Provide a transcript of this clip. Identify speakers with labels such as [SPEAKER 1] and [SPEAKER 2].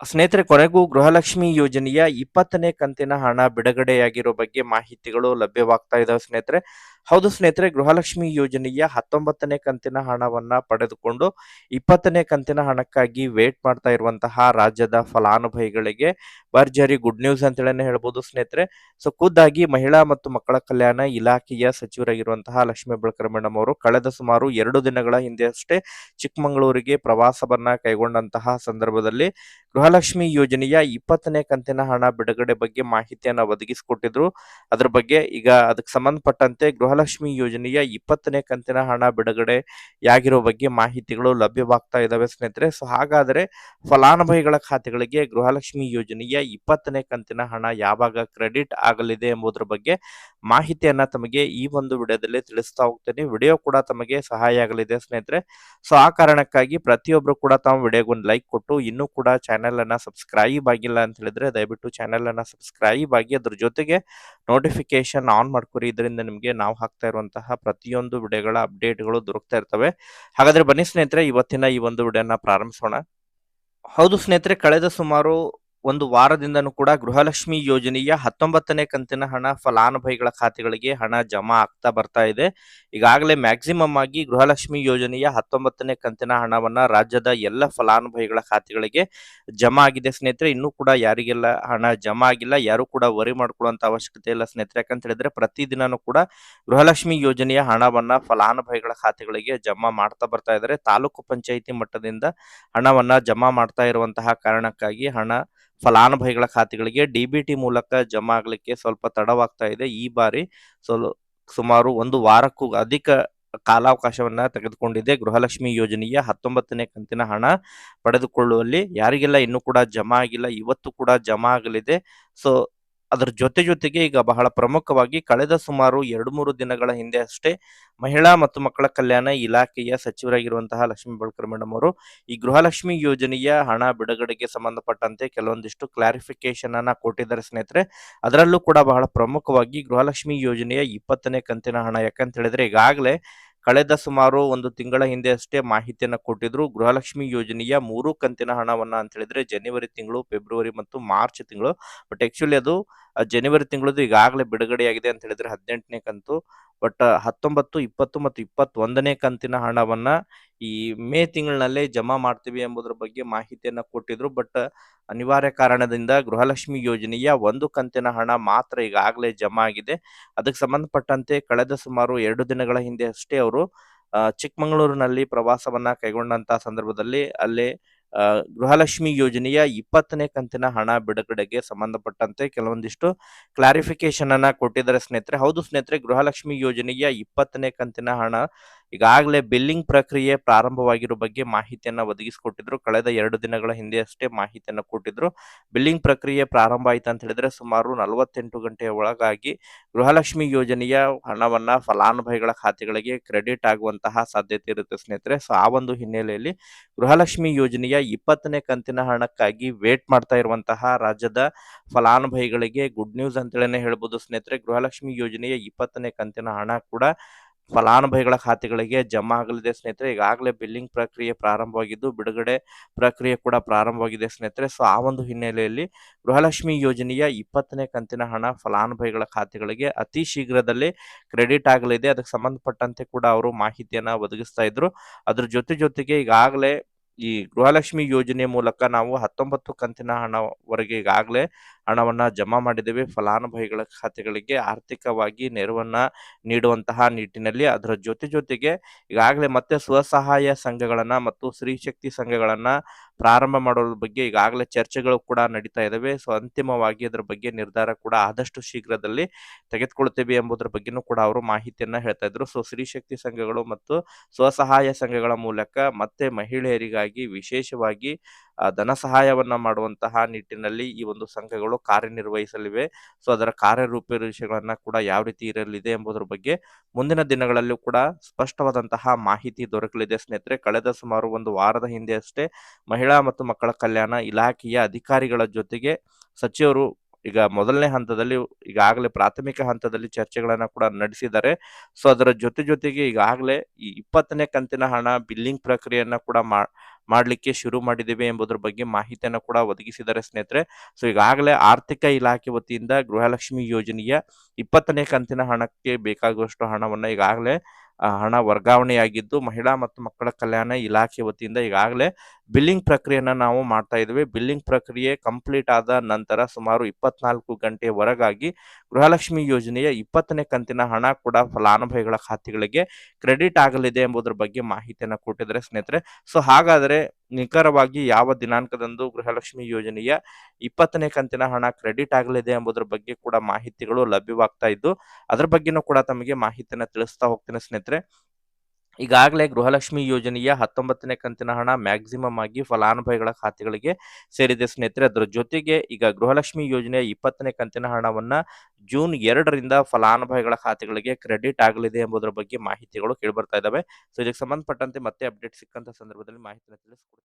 [SPEAKER 1] ಸ್ನೇಹಿತರೆ ಕೊನೆಗೂ ಗೃಹಲಕ್ಷ್ಮಿ ಯೋಜನೆಯ ಇಪ್ಪತ್ತನೇ ಕಂತಿನ ಹಣ ಬಿಡುಗಡೆಯಾಗಿರೋ ಬಗ್ಗೆ ಮಾಹಿತಿಗಳು ಲಭ್ಯವಾಗ್ತಾ ಇದಾವೆ ಸ್ನೇಹಿತರೆ. ಹೌದು ಸ್ನೇಹಿತರೆ, ಗೃಹಲಕ್ಷ್ಮಿ ಯೋಜನೆಯ ಹತ್ತೊಂಬತ್ತನೇ ಕಂತಿನ ಹಣವನ್ನ ಪಡೆದುಕೊಂಡು ಇಪ್ಪತ್ತನೇ ಕಂತಿನ ಹಣಕ್ಕಾಗಿ ವೇಟ್ ಮಾಡ್ತಾ ಇರುವಂತಹ ರಾಜ್ಯದ ಫಲಾನುಭವಿಗಳಿಗೆ ಭರ್ಜರಿ ಗುಡ್ ನ್ಯೂಸ್ ಅಂತೇಳಿ ಹೇಳ್ಬೋದು ಸ್ನೇಹಿತರೆ. ಸೊ ಖುದ್ದಾಗಿ ಮಹಿಳಾ ಮತ್ತು ಮಕ್ಕಳ ಕಲ್ಯಾಣ ಇಲಾಖೆಯ ಸಚಿವರಾಗಿರುವಂತಹ ಲಕ್ಷ್ಮೀ ಬಳಕರ ಮೇಡಮ್ ಅವರು ಕಳೆದ ಸುಮಾರು ಎರಡು ದಿನಗಳ ಹಿಂದೆ ಅಷ್ಟೇ ಚಿಕ್ಕಮಗಳೂರಿಗೆ ಪ್ರವಾಸವನ್ನ ಕೈಗೊಂಡಂತಹ ಸಂದರ್ಭದಲ್ಲಿ ಗೃಹಲಕ್ಷ್ಮಿ ಯೋಜನೆಯ ಇಪ್ಪತ್ತನೇ ಕಂತಿನ ಹಣ ಬಿಡುಗಡೆ ಬಗ್ಗೆ ಮಾಹಿತಿಯನ್ನ ಒದಗಿಸಿಕೊಟ್ಟಿದ್ರು. ಅದ್ರ ಬಗ್ಗೆ ಈಗ ಅದಕ್ಕೆ ಸಂಬಂಧಪಟ್ಟಂತೆ ಗೃಹಲಕ್ಷ್ಮಿ ಯೋಜನೆಯ ಇಪ್ಪತ್ತನೇ ಕಂತಿನ ಹಣ ಬಿಡುಗಡೆ ಯಾಗಿರೋ ಬಗ್ಗೆ ಮಾಹಿತಿಗಳು ಲಭ್ಯವಾಗ್ತಾ ಇದ್ದಾವೆ ಸ್ನೇಹಿತರೆ. ಸೊ ಹಾಗಾದರೆ ಫಲಾನುಭವಿಗಳ ಖಾತೆಗಳಿಗೆ ಗೃಹಲಕ್ಷ್ಮಿ ಯೋಜನೆಯ ಇಪ್ಪತ್ತನೇ ಕಂತಿನ ಹಣ ಯಾವಾಗ ಕ್ರೆಡಿಟ್ ಆಗಲಿದೆ ಎಂಬುದರ ಬಗ್ಗೆ ಮಾಹಿತಿಯನ್ನ ತಮಗೆ ಈ ಒಂದು ವಿಡಿಯೋದಲ್ಲಿ ತಿಳಿಸ್ತಾ ಹೋಗ್ತೇನೆ. ವಿಡಿಯೋ ಕೂಡ ತಮಗೆ ಸಹಾಯ ಆಗಲಿದೆ ಸ್ನೇಹಿತರೆ. ಸೊ ಆ ಕಾರಣಕ್ಕಾಗಿ ಪ್ರತಿಯೊಬ್ರು ಕೂಡ ತಾವು ವಿಡಿಯೋಗೆ ಒಂದು ಲೈಕ್ ಕೊಟ್ಟು, ಇನ್ನೂ ಕೂಡ ಚಾನೆಲ್ ಅನ್ನ ಸಬ್ಸ್ಕ್ರೈಬ್ ಆಗಿಲ್ಲ ಅಂತ ಹೇಳಿದ್ರೆ ದಯವಿಟ್ಟು ಚಾನೆಲ್ ಅನ್ನ ಸಬ್ಸ್ಕ್ರೈಬ್ ಆಗಿ ಅದ್ರ ಜೊತೆಗೆ ನೋಟಿಫಿಕೇಶನ್ ಆನ್ ಮಾಡ್ಕೊರಿ. ಇದರಿಂದ ನಿಮಗೆ ನಾವು ಹಾಕ್ತಾ ಇರುವಂತಹ ಪ್ರತಿಯೊಂದು ವಿಡಿಯೋಗಳ ಅಪ್ಡೇಟ್ಗಳು ದೊರಕ್ತಾ ಇರ್ತವೆ. ಹಾಗಾದ್ರೆ ಬನ್ನಿ ಸ್ನೇಹಿತರೆ, ಇವತ್ತಿನ ಈ ಒಂದು ವಿಡಿಯೋನ ಪ್ರಾರಂಭಿಸೋಣ. ಹೌದು ಸ್ನೇಹಿತರೆ, ಕಳೆದ ಸುಮಾರು ಒಂದು ವಾರದಿಂದನೂ ಕೂಡ ಗೃಹಲಕ್ಷ್ಮಿ ಯೋಜನೆಯ ಹತ್ತೊಂಬತ್ತನೇ ಕಂತಿನ ಹಣ ಫಲಾನುಭವಿಗಳ ಖಾತೆಗಳಿಗೆ ಹಣ ಜಮಾ ಆಗ್ತಾ ಬರ್ತಾ ಇದೆ. ಈಗಾಗಲೇ ಮ್ಯಾಕ್ಸಿಮಮ್ ಆಗಿ ಗೃಹಲಕ್ಷ್ಮಿ ಯೋಜನೆಯ ಹತ್ತೊಂಬತ್ತನೇ ಕಂತಿನ ಹಣವನ್ನ ರಾಜ್ಯದ ಎಲ್ಲ ಫಲಾನುಭವಿಗಳ ಖಾತೆಗಳಿಗೆ ಜಮಾ ಆಗಿದೆ ಸ್ನೇಹಿತರೆ. ಇನ್ನೂ ಕೂಡ ಯಾರಿಗೆಲ್ಲ ಹಣ ಜಮಾ ಆಗಿಲ್ಲ, ಯಾರು ಕೂಡ ವರಿ ಮಾಡ್ಕೊಳ್ಳುವಂತ ಅವಶ್ಯಕತೆ ಇಲ್ಲ ಸ್ನೇಹಿತರೆ. ಯಾಕಂತ ಹೇಳಿದ್ರೆ ಪ್ರತಿದಿನನೂ ಕೂಡ ಗೃಹಲಕ್ಷ್ಮಿ ಯೋಜನೆಯ ಹಣವನ್ನ ಫಲಾನುಭವಿಗಳ ಖಾತೆಗಳಿಗೆ ಜಮಾ ಮಾಡ್ತಾ ಬರ್ತಾ ಇದ್ದಾರೆ. ತಾಲೂಕು ಪಂಚಾಯಿತಿ ಮಟ್ಟದಿಂದ ಹಣವನ್ನ ಜಮಾ ಮಾಡ್ತಾ ಇರುವಂತಹ ಕಾರಣಕ್ಕಾಗಿ ಹಣ ಫಲಾನುಭವಿಗಳ ಖಾತೆಗಳಿಗೆ ಡಿಬಿಟಿ ಮೂಲಕ ಜಮಾ ಆಗಲಿಕ್ಕೆ ಸ್ವಲ್ಪ ತಡವಾಗ್ತಾ ಇದೆ. ಈ ಬಾರಿ ಸುಮಾರು ಒಂದು ವಾರಕ್ಕೂ ಅಧಿಕ ಕಾಲಾವಕಾಶವನ್ನ ತೆಗೆದುಕೊಂಡಿದೆ. ಗೃಹಲಕ್ಷ್ಮಿ ಯೋಜನೆಯ ಹತ್ತೊಂಬತ್ತನೇ ಕಂತಿನ ಹಣ ಪಡೆದುಕೊಳ್ಳುವಲ್ಲಿ ಯಾರಿಗೆಲ್ಲ ಇನ್ನೂ ಕೂಡ ಜಮಾ ಆಗಿಲ್ಲ, ಇವತ್ತು ಕೂಡ ಜಮಾ ಆಗಲಿದೆ. ಸೊ ಅದರ ಜೊತೆ ಜೊತೆಗೆ ಈಗ ಬಹಳ ಪ್ರಮುಖವಾಗಿ ಕಳೆದ ಸುಮಾರು ಎರಡು ಮೂರು ದಿನಗಳ ಹಿಂದೆ ಅಷ್ಟೇ ಮಹಿಳಾ ಮತ್ತು ಮಕ್ಕಳ ಕಲ್ಯಾಣ ಇಲಾಖೆಯ ಸಚಿವರಾಗಿರುವಂತಹ ಲಕ್ಷ್ಮೀ ಬಳಕರ್ ಮೇಡಮ್ ಅವರು ಈ ಗೃಹಲಕ್ಷ್ಮಿ ಯೋಜನೆಯ ಹಣ ಬಿಡುಗಡೆಗೆ ಸಂಬಂಧಪಟ್ಟಂತೆ ಕೆಲವೊಂದಿಷ್ಟು ಕ್ಲಾರಿಫಿಕೇಶನ್ ಅನ್ನ ಕೊಟ್ಟಿದ್ದಾರೆ ಸ್ನೇಹಿತರೆ. ಅದರಲ್ಲೂ ಕೂಡ ಬಹಳ ಪ್ರಮುಖವಾಗಿ ಗೃಹಲಕ್ಷ್ಮಿ ಯೋಜನೆಯ ಇಪ್ಪತ್ತನೇ ಕಂತಿನ ಹಣ ಯಾಕಂತ ಹೇಳಿದ್ರೆ ಈಗಾಗಲೇ ಕಳೆದ ಸುಮಾರು ಒಂದು ತಿಂಗಳ ಹಿಂದೆ ಅಷ್ಟೇ ಮಾಹಿತಿಯನ್ನು ಕೊಟ್ಟಿದ್ರು. ಗೃಹಲಕ್ಷ್ಮಿ ಯೋಜನೆಯ ಮೂರು ಕಂತಿನ ಹಣವನ್ನ ಅಂತ ಹೇಳಿದ್ರೆ, ಜನವರಿ ತಿಂಗಳು, ಫೆಬ್ರವರಿ ಮತ್ತು ಮಾರ್ಚ್ ತಿಂಗಳು. ಬಟ್ ಆಕ್ಚುಲಿ ಅದು ಜನವರಿ ತಿಂಗಳದ್ದು ಈಗಾಗಲೇ ಬಿಡುಗಡೆಯಾಗಿದೆ ಅಂತ ಹೇಳಿದ್ರೆ ಹದಿನೆಂಟನೇ ಕಂತು. ಬಟ್ ಹತ್ತೊಂಬತ್ತು, ಇಪ್ಪತ್ತು ಮತ್ತು ಇಪ್ಪತ್ತೊಂದನೇ ಕಂತಿನ ಹಣವನ್ನ ಈ ಮೇ ತಿಂಗಳಿನಲ್ಲೇ ಜಮಾ ಮಾಡ್ತೀವಿ ಎಂಬುದರ ಬಗ್ಗೆ ಮಾಹಿತಿಯನ್ನ ಕೊಟ್ಟಿದ್ರು. ಬಟ್, ಅನಿವಾರ್ಯ ಕಾರಣದಿಂದ ಗೃಹಲಕ್ಷ್ಮಿ ಯೋಜನೆಯ ಒಂದು ಕಂತಿನ ಹಣ ಮಾತ್ರ ಈಗಾಗಲೇ ಜಮಾ ಆಗಿದೆ. ಅದಕ್ಕೆ ಸಂಬಂಧಪಟ್ಟಂತೆ ಕಳೆದ ಸುಮಾರು ಎರಡು ದಿನಗಳ ಹಿಂದೆ ಅಷ್ಟೇ ಅವರು ಚಿಕ್ಕಮಗಳೂರಿನಲ್ಲಿ ಪ್ರವಾಸವನ್ನ ಕೈಗೊಂಡಂತಹ ಸಂದರ್ಭದಲ್ಲಿ ಅಲ್ಲೇ ಗೃಹಲಕ್ಷ್ಮಿ ಯೋಜನೆಯ ಇಪ್ಪತ್ತನೇ ಕಂತಿನ ಹಣ ಬಿಡುಗಡೆಗೆ ಸಂಬಂಧಪಟ್ಟಂತೆ ಕೆಲವೊಂದಿಷ್ಟು ಕ್ಲಾರಿಫಿಕೇಶನ್ ಅನ್ನ ಕೊಟ್ಟಿದ್ದಾರೆ ಸ್ನೇಹಿತರೆ. ಹೌದು ಸ್ನೇಹಿತರೆ, ಗೃಹಲಕ್ಷ್ಮಿ ಯೋಜನೆಯ ಇಪ್ಪತ್ತನೇ ಕಂತಿನ ಹಣ ಈಗಾಗಲೇ ಬಿಲ್ಲಿಂಗ್ ಪ್ರಕ್ರಿಯೆ ಪ್ರಾರಂಭವಾಗಿರೋ ಬಗ್ಗೆ ಮಾಹಿತಿಯನ್ನು ಒದಗಿಸಿಕೊಟ್ಟಿದ್ರು. ಕಳೆದ ಎರಡು ದಿನಗಳ ಹಿಂದೆ ಅಷ್ಟೇ ಮಾಹಿತಿಯನ್ನು ಕೊಟ್ಟಿದ್ರು. ಬಿಲ್ಲಿಂಗ್ ಪ್ರಕ್ರಿಯೆ ಪ್ರಾರಂಭ ಆಯ್ತು ಅಂತ ಹೇಳಿದ್ರೆ ಸುಮಾರು ನಲವತ್ತೆಂಟು ಗಂಟೆಯ ಒಳಗಾಗಿ ಗೃಹಲಕ್ಷ್ಮಿ ಯೋಜನೆಯ ಹಣವನ್ನು ಫಲಾನುಭವಿಗಳ ಖಾತೆಗಳಿಗೆ ಕ್ರೆಡಿಟ್ ಆಗುವಂತಹ ಸಾಧ್ಯತೆ ಇರುತ್ತೆ ಸ್ನೇಹಿತರೆ. ಸೊ, ಆ ಒಂದು ಹಿನ್ನೆಲೆಯಲ್ಲಿ ಗೃಹಲಕ್ಷ್ಮಿ ಯೋಜನೆಯ ಇಪ್ಪತ್ತನೇ ಕಂತಿನ ಹಣಕ್ಕಾಗಿ ವೇಟ್ ಮಾಡ್ತಾ ಇರುವಂತಹ ರಾಜ್ಯದ ಫಲಾನುಭವಿಗಳಿಗೆ ಗುಡ್ ನ್ಯೂಸ್ ಅಂತೇಳಿ ಹೇಳ್ಬೋದು ಸ್ನೇಹಿತರೆ. ಗೃಹಲಕ್ಷ್ಮಿ ಯೋಜನೆಯ ಇಪ್ಪತ್ತನೇ ಕಂತಿನ ಹಣ ಕೂಡ ಫಲಾನುಭವಿಗಳ ಖಾತೆಗಳಿಗೆ ಜಮಾ ಆಗಲಿದೆ ಸ್ನೇಹಿತರೆ. ಈಗಾಗಲೇ ಬಿಲ್ಲಿಂಗ್ ಪ್ರಕ್ರಿಯೆ ಪ್ರಾರಂಭವಾಗಿದ್ದು, ಬಿಡುಗಡೆ ಪ್ರಕ್ರಿಯೆ ಕೂಡ ಪ್ರಾರಂಭವಾಗಿದೆ ಸ್ನೇಹಿತರೆ. ಸೊ, ಆ ಒಂದು ಹಿನ್ನೆಲೆಯಲ್ಲಿ ಗೃಹಲಕ್ಷ್ಮಿ ಯೋಜನೆಯ ಇಪ್ಪತ್ತನೇ ಕಂತಿನ ಹಣ ಫಲಾನುಭವಿಗಳ ಖಾತೆಗಳಿಗೆ ಅತಿ ಶೀಘ್ರದಲ್ಲಿ ಕ್ರೆಡಿಟ್ ಆಗಲಿದೆ. ಅದಕ್ಕೆ ಸಂಬಂಧಪಟ್ಟಂತೆ ಕೂಡ ಅವರು ಮಾಹಿತಿಯನ್ನ ಒದಗಿಸ್ತಾ ಇದ್ರು. ಅದ್ರ ಜೊತೆ ಜೊತೆಗೆ ಈಗಾಗಲೇ ಈ ಗೃಹಲಕ್ಷ್ಮಿ ಯೋಜನೆ ಮೂಲಕ ನಾವು ಹತ್ತೊಂಬತ್ತು ಕಂತಿನ ಹಣವರೆಗೆ ಈಗಾಗಲೇ ಹಣವನ್ನ ಜಮಾ ಮಾಡಿದ್ದೇವೆ. ಫಲಾನುಭವಿಗಳ ಖಾತೆಗಳಿಗೆ ಆರ್ಥಿಕವಾಗಿ ನೆರವನ್ನ ನೀಡುವಂತಹ ನಿಟ್ಟಿನಲ್ಲಿ ಅದರ ಜೊತೆ ಜೊತೆಗೆ ಈಗಾಗಲೇ ಮತ್ತೆ ಸ್ವಸಹಾಯ ಸಂಘಗಳನ್ನು ಮತ್ತು ಸ್ತ್ರೀ ಶಕ್ತಿ ಸಂಘಗಳನ್ನು ಪ್ರಾರಂಭ ಮಾಡೋದ್ರ ಬಗ್ಗೆ ಈಗಾಗಲೇ ಚರ್ಚೆಗಳು ಕೂಡ ನಡೀತಾ ಇದ್ದಾವೆ ಸೊ, ಅಂತಿಮವಾಗಿ ಅದರ ಬಗ್ಗೆ ನಿರ್ಧಾರ ಕೂಡ ಆದಷ್ಟು ಶೀಘ್ರದಲ್ಲಿ ತೆಗೆದುಕೊಳ್ತೇವೆ ಎಂಬುದರ ಬಗ್ಗೆನೂ ಕೂಡ ಅವರು ಮಾಹಿತಿಯನ್ನ ಹೇಳ್ತಾ ಇದ್ರು. ಸೊ, ಸ್ತ್ರೀ ಶಕ್ತಿ ಸಂಘಗಳು ಮತ್ತು ಸ್ವಸಹಾಯ ಸಂಘಗಳ ಮೂಲಕ ಮತ್ತೆ ಮಹಿಳೆಯರಿಗಾಗಿ ವಿಶೇಷವಾಗಿ ಧನ ಸಹಾಯವನ್ನ ಮಾಡುವಂತಹ ನಿಟ್ಟಿನಲ್ಲಿ ಈ ಒಂದು ಸಂಘಗಳು ಕಾರ್ಯನಿರ್ವಹಿಸಲಿವೆ. ಸೊ, ಅದರ ಕಾರ್ಯರೂಪರೇಷೆಗಳನ್ನ ಕೂಡ ಯಾವ ರೀತಿ ಇರಲಿದೆ ಎಂಬುದರ ಬಗ್ಗೆ ಮುಂದಿನ ದಿನಗಳಲ್ಲೂ ಕೂಡ ಸ್ಪಷ್ಟವಾದಂತಹ ಮಾಹಿತಿ ದೊರಕಲಿದೆ ಸ್ನೇಹಿತರೆ. ಕಳೆದ ಸುಮಾರು ಒಂದು ವಾರದ ಹಿಂದೆ ಅಷ್ಟೇ ಮಹಿಳಾ ಮತ್ತು ಮಕ್ಕಳ ಕಲ್ಯಾಣ ಇಲಾಖೆಯ ಅಧಿಕಾರಿಗಳ ಜೊತೆಗೆ ಸಚಿವರು ಈಗ ಮೊದಲನೇ ಹಂತದಲ್ಲಿ ಈಗಾಗಲೇ ಪ್ರಾಥಮಿಕ ಹಂತದಲ್ಲಿ ಚರ್ಚೆಗಳನ್ನ ಕೂಡ ನಡೆಸಿದ್ದಾರೆ. ಸೊ, ಅದರ ಜೊತೆ ಜೊತೆಗೆ ಈಗಾಗಲೇ ಈ ಇಪ್ಪತ್ತನೇ ಕಂತಿನ ಹಣ ಬಿಲ್ಲಿಂಗ್ ಪ್ರಕ್ರಿಯೆಯನ್ನ ಕೂಡ ಮಾಡಲಿಕ್ಕೆ ಶುರು ಮಾಡಿದ್ದೇವೆ ಎಂಬುದರ ಬಗ್ಗೆ ಮಾಹಿತಿಯನ್ನು ಕೂಡ ಒದಗಿಸಿದ್ದಾರೆ ಸ್ನೇಹಿತರೆ. ಸೊ, ಈಗಾಗಲೇ ಆರ್ಥಿಕ ಇಲಾಖೆ ವತಿಯಿಂದ ಗೃಹಲಕ್ಷ್ಮಿ ಯೋಜನೆಯ ಇಪ್ಪತ್ತನೇ ಕಂತಿನ ಹಣಕ್ಕೆ ಬೇಕಾಗುವಷ್ಟು ಹಣವನ್ನು ಈಗಾಗಲೇ ಹಣ ವರ್ಗಾವಣೆಯಾಗಿದ್ದು ಮಹಿಳಾ ಮತ್ತು ಮಕ್ಕಳ ಕಲ್ಯಾಣ ಇಲಾಖೆ ವತಿಯಿಂದ ಈಗಾಗಲೇ ಬಿಲ್ಲಿಂಗ್ ಪ್ರಕ್ರಿಯೆಯನ್ನು ನಾವು ಮಾಡ್ತಾ ಇದ್ದೇವೆ ಬಿಲ್ಲಿಂಗ್ ಪ್ರಕ್ರಿಯೆ ಕಂಪ್ಲೀಟ್ ಆದ ನಂತರ ಸುಮಾರು ಇಪ್ಪತ್ನಾಲ್ಕು ಗಂಟೆ ಹೊರಗಾಗಿ ಗೃಹಲಕ್ಷ್ಮಿ ಯೋಜನೆಯ ಇಪ್ಪತ್ತನೇ ಕಂತಿನ ಹಣ ಕೂಡ ಫಲಾನುಭವಿಗಳ ಖಾತೆಗಳಿಗೆ ಕ್ರೆಡಿಟ್ ಆಗಲಿದೆ ಎಂಬುದರ ಬಗ್ಗೆ ಮಾಹಿತಿಯನ್ನು ಕೊಟ್ಟಿದ್ದಾರೆ ಸ್ನೇಹಿತರೆ. ಸೊ, ಹಾಗಾದರೆ ನಿಖರವಾಗಿ ಯಾವ ದಿನಾಂಕದಂದು ಗೃಹಲಕ್ಷ್ಮಿ ಯೋಜನೆಯ ಇಪ್ಪತ್ತನೇ ಕಂತಿನ ಹಣ ಕ್ರೆಡಿಟ್ ಆಗಲಿದೆ ಎಂಬುದರ ಬಗ್ಗೆ ಕೂಡ ಮಾಹಿತಿಗಳು ಲಭ್ಯವಾಗ್ತಾ ಇದ್ದು, ಅದರ ಬಗ್ಗೆನೂ ಕೂಡ ತಮಗೆ ಮಾಹಿತಿಯನ್ನು ತಿಳಿಸ್ತಾ ಹೋಗ್ತೇನೆ ಸ್ನೇಹಿತರೆ. ಈಗಾಗಲೇ ಗೃಹಲಕ್ಷ್ಮಿ ಯೋಜನೆಯ ಹತ್ತೊಂಬತ್ತನೇ ಕಂತಿನ ಹಣ ಮ್ಯಾಕ್ಸಿಮಮ್ ಆಗಿ ಫಲಾನುಭವಿಗಳ ಖಾತೆಗಳಿಗೆ ಸೇರಿದೆ ಸ್ನೇಹಿತರೆ. ಅದರ ಜೊತೆಗೆ ಈಗ ಗೃಹಲಕ್ಷ್ಮಿ ಯೋಜನೆಯ ಇಪ್ಪತ್ತನೇ ಕಂತಿನ ಹಣವನ್ನ ಜೂನ್ ಎರಡರಿಂದ ಫಲಾನುಭವಿಗಳ ಖಾತೆಗಳಿಗೆ ಕ್ರೆಡಿಟ್ ಆಗಲಿದೆ ಎಂಬುದರ ಬಗ್ಗೆ ಮಾಹಿತಿಗಳು ಕೇಳಿಬರ್ತಾ ಇದ್ದಾವೆ. ಸೊ ಇದಕ್ಕೆ ಸಂಬಂಧಪಟ್ಟಂತೆ ಮತ್ತೆ ಅಪ್ಡೇಟ್ ಸಿಕ್ಕಂತ ಸಂದರ್ಭದಲ್ಲಿ ಮಾಹಿತಿಯನ್ನು ತಿಳಿಸ್ಕೊಡ್ತೀನಿ.